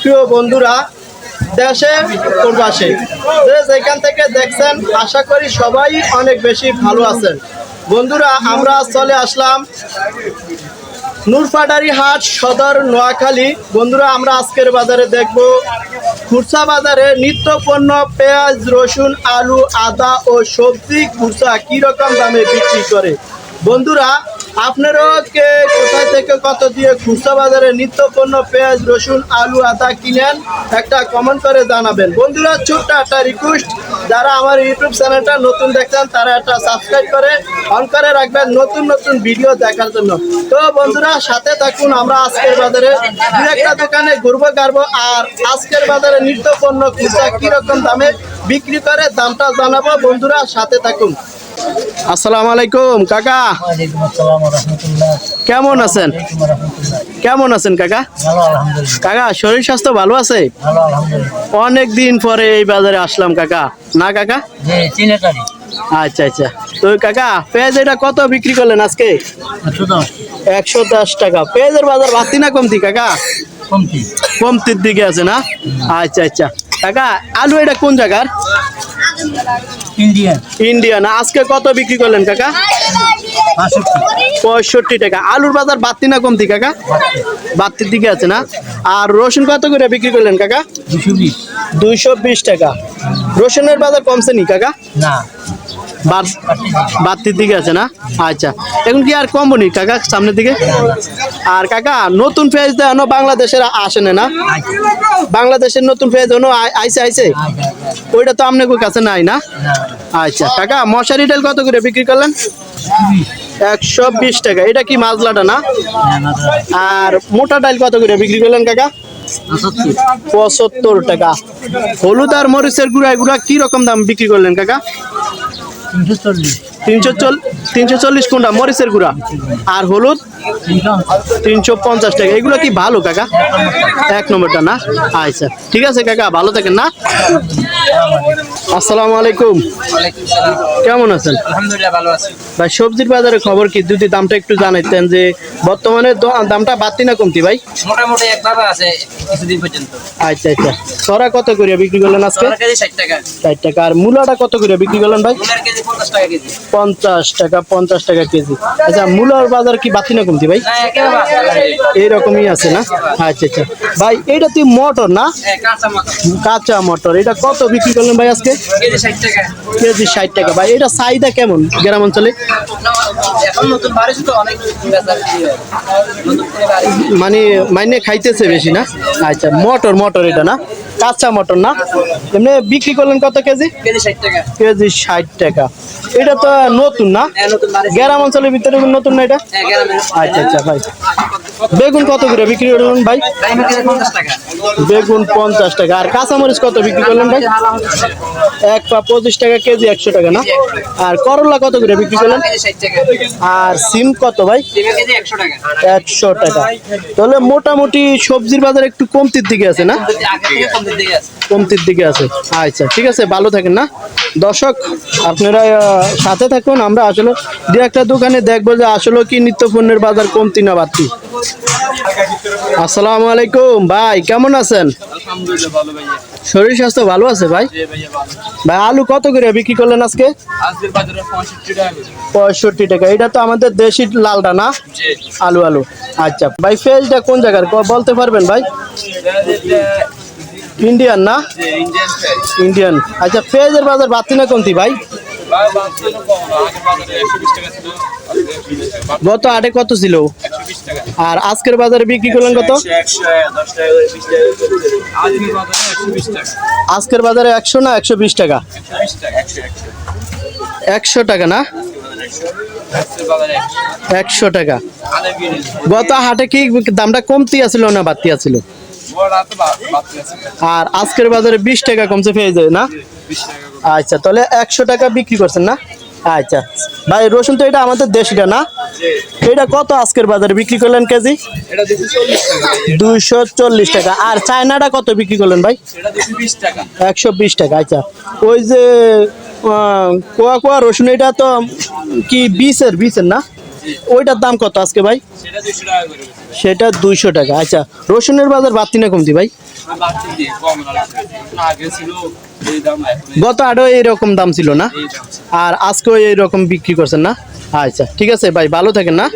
প্রিয় বন্ধুরা, দেশে প্রবাসে। যেখান থেকে দেখছেন, আশা করি সবাই অনেক বেশি ভালো আছেন। বন্ধুরা, আমরা চলে আসলাম নূরপাটারি হাট, সদর নোয়াখালী। বন্ধুরা, আমরা আজকের বাজারে দেখব খুরসা বাজারে নিত্য পণ্য পেঁয়াজ, রসুন, আলু, আদা ও সবজি খুরসা কি রকম দামে বিক্রি করে। বন্ধুরা আপনারাও কে কোথায় থেকে কত দিয়ে খুচরা বাজারে নিত্য পণ্য পেঁয়াজ, রসুন, আলু, আদা কিনেন, একটা কমেন্ট করে জানাবেন। বন্ধুরা, ছোট্ট একটা রিকোয়েস্ট যারা আমার ইউটিউব চ্যানেলটা নতুন দেখছেন, তারা একটা সাবস্ক্রাইব করে অন করে রাখবেন নতুন নতুন ভিডিও দেখার জন্য। তো বন্ধুরা, সাথে থাকুন, আমরা আজকের বাজারে দু একটা দোকানে ঘুরবো, গাড়বো, আর আজকের বাজারে নিত্য পণ্য খুচরা কীরকম দামে বিক্রি করে, দামটা জানাব। বন্ধুরা, সাথে থাকুন। আসসালামু আলাইকুম কাকা। কেমন আছেন? কেমন আছেন কাকা? কাকা শরীর স্বাস্থ্য ভালো আছে? অনেক দিন পরে এই বাজারে আসলাম কাকা। না কাকা? আচ্ছা আচ্ছা। তো কাকা পেঁয়াজ এটা কত বিক্রি করলেন আজকে? একশো দশ। টাকা। পেঁয়াজের বাজার বাড়তি না কমতি কাকা? কমতির দিকে আছে না? আচ্ছা আচ্ছা। কাকা আলু এটা কোন জায়গার? ইন্ডিয়ান ইন্ডিয়া আজকে কত বিক্রি করলেন কাকা? পঁয়ষট্টি টাকা। আলুর বাজার বাড়তি না কমতি কাকা? বাড়তির দিকে আছে না? আর রসুন কত করে বিক্রি করলেন কাকা? দুইশো বিশ টাকা। রসুনের বাজার কমছে নি কাকা? না। বাড়- বাড়তির দিকে আছে না? আচ্ছা। এখন কি আর কমবো নি কাকা সামনের দিকে? আর কাকা নতুন ফেজ দেওয়ানো বাংলাদেশের আসে না। বাংলাদেশের নতুন ফেজ এখনও আই- আইছে আইছে? ওইটা তো আপনার কাছে নাই না? আচ্ছা কাকা মশারি ডাল কত করে বিক্রি করলেন? একশো বিশ টাকা। এটা কি মাজলাটা না? আর মোটা ডাল কত করে বিক্রি করলেন কাকা? পঁচাত্তর টাকা। হলুদ আর মরিচের গুঁড়া গুঁড়া কি রকম দাম বিক্রি করলেন কাকা? তিনশো চল্লিশ। তিনশো চল্লিশ কোনটা? মরিচের গুঁড়া। আর হলুদ? তিনশো পঞ্চাশ টাকা। এগুলো কি ভালো কাকা? এক নম্বরটা না? আচ্ছা ঠিক আছে কাকা ভালো থাকেন না? আসসালামু আলাইকুম। কেমন আছেন? ভাই সবজির বাজারে খবর কি? যদি দামটা একটু জানাইতেন যে বর্তমানে দামটা বাড়তি না কমতি ভাই? মোটামুটি একভাবে আছে কিছুদিন পর্যন্ত। আচ্ছা আচ্ছা। সরা কত করে বিক্রি করলেন আজকে? ষাট টাকা। ষাট টাকা। আর মূলাটা কত করে বিক্রি করলেন ভাই? পঞ্চাশ টাকা পঞ্চাশ টাকা পঞ্চাশ টাকা কেজি। আচ্ছা মূলার বাজার কি বাড়তি না কমতি? ভাই? একেবারে আছে। এইরকমই আছে না? আচ্ছা আচ্ছা। ভাই এটা তুই মটর না? কাঁচা মটর। এটা কত বিক্রি করলেন ভাই আজকে? কেজি ষাট টাকা। ভাই এটা চাহিদা কেমন গ্রাম অঞ্চলে। মানে মাইনে খাইতেছে বেশি না? আচ্ছা মটর মটর এটা না? কাঁচা মটর না? এমনি বিক্রি করলেন কত কেজি? কেজি ষাট টাকা। এটা তো নতুন না? হ্যাঁ গ্রাম অঞ্চলের ভিতরে নতুন না এটা? হ্যাঁ আচ্ছা আচ্ছা ভাই। বেগুন কত করে বিক্রি করলেন ভাই? বেগুন পঞ্চাশ টাকা। আর কাঁচামরিচ কত বিক্রি করলেন ভাই? এক পা পঁচিশ টাকা কেজি একশো টাকা না? আর করলা কত করে বিক্রি করলেন? আর সিম কত ভাই? একশো টাকা। তাহলে মোটামুটি সবজির বাজার একটু কমতির দিকে আছে না? কমতির দিকে আছে? আচ্ছা ঠিক আছে ভালো থাকেন না। দর্শক আপনারা সাথে থাকুন। আমরা আসলে দু একটা দোকানে দেখব যে আসলে কি নিত্য পণ্যের বাজার কমতি না বাড়তি। আসসালামু আলাইকুম। ভাই কেমন আছেন? শরীর স্বাস্থ্য ভালো আছে ভাই? ভাই আলু কত করে বিক্রি করলেন আজকে? পঁয়ষট্টি টাকা এটা তো আমাদের দেশি লালটা না? আলু আলু। আচ্ছা ভাই ফেজটা কোন জায়গার? বলতে পারবেন ভাই? ইন্ডিয়ান না? ইন্ডিয়ান আচ্ছা পেঁয়াজের বাজার বাড়তি না কমতি ভাই? গত আটে কত ছিল? আর আজকের বাজারে বিক্রি করলেন কত? আজকের বাজারে একশো না একশো বিশ টাকা? একশো টাকা না? একশো। টাকা। গত হাটে কি দামটা কমতি আছিল না বাড়তি আছিল? আর আজকের বাজারে বিশ টাকা কমছে পেঁয়াজ না? আচ্ছা তাহলে একশো টাকা বিক্রি করছেন, না? আচ্ছা ভাই, রসুন তো এটা আমাদের দেশিটা, না? এটা কত আজকের বাজারে বিক্রি করলেন কেজি? দুইশো চল্লিশ টাকা। আর চায়নাটা কত বিক্রি করলেন, ভাই? একশো বিশ টাকা আচ্ছা। ওই যে কোয়া কোয়া রসুন, এটা তো কি বিশের বিশের না? ওইটার দাম কত আজকে ভাই? সেটা দুইশো টাকা আচ্ছা রসুনের বাজার বাড়তি না কমতি ভাই? গত আরও এইরকম দাম ছিল না। আর আজকেও এইরকম বিক্রি করছেন না? আচ্ছা ঠিক আছে ভাই ভালো থাকেন না।